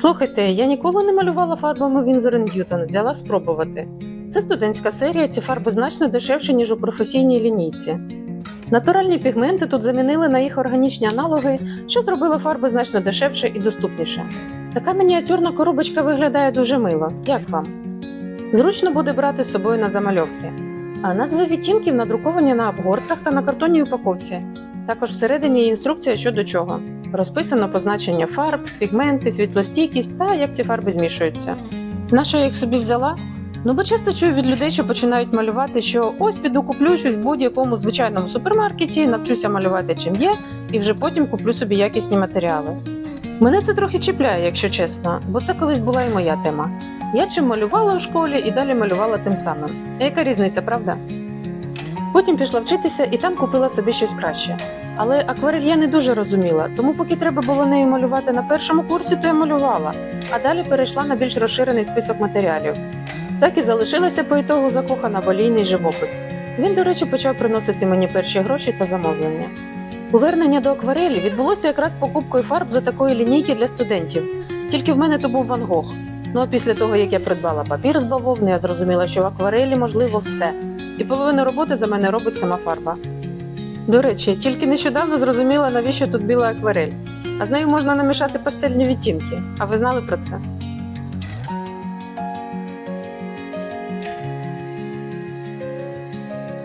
Слухайте, я ніколи не малювала фарбами Winsor Newton, взяла спробувати. Це студентська серія, ці фарби значно дешевші, ніж у професійній лінійці. Натуральні пігменти тут замінили на їх органічні аналоги, що зробило фарби значно дешевше і доступніше. Така мініатюрна коробочка виглядає дуже мило. Як вам? Зручно буде брати з собою на замальовки. А назви відтінків надруковані на обгортках та на картонній упаковці. Також всередині є інструкція щодо чого. Розписано позначення фарб, пігменти, світлостійкість та як ці фарби змішуються. На що я їх собі взяла? Ну, бо часто чую від людей, що починають малювати, що ось піду куплю щось в будь-якому звичайному супермаркеті, навчуся малювати чим є, і вже потім куплю собі якісні матеріали. Мене це трохи чіпляє, якщо чесно, бо це колись була і моя тема. Я чим малювала у школі і далі малювала тим самим. Яка різниця, правда? Потім пішла вчитися і там купила собі щось краще. Але акварель я не дуже розуміла, тому поки треба було нею малювати на першому курсі, то я малювала, а далі перейшла на більш розширений список матеріалів. Так і залишилася по ітогу закохана в олійний живопис. Він, до речі, почав приносити мені перші гроші та замовлення. Повернення до акварелі відбулося якраз покупкою фарб з такої лінійки для студентів. Тільки в мене то був Ван Гог. Ну а після того, як я придбала папір з бавовни, я зрозуміла, що в акварелі можливо все. І половину роботи за мене робить сама фарба. До речі, тільки нещодавно зрозуміла, навіщо тут біла акварель. А з нею можна намішати пастельні відтінки. А ви знали про це?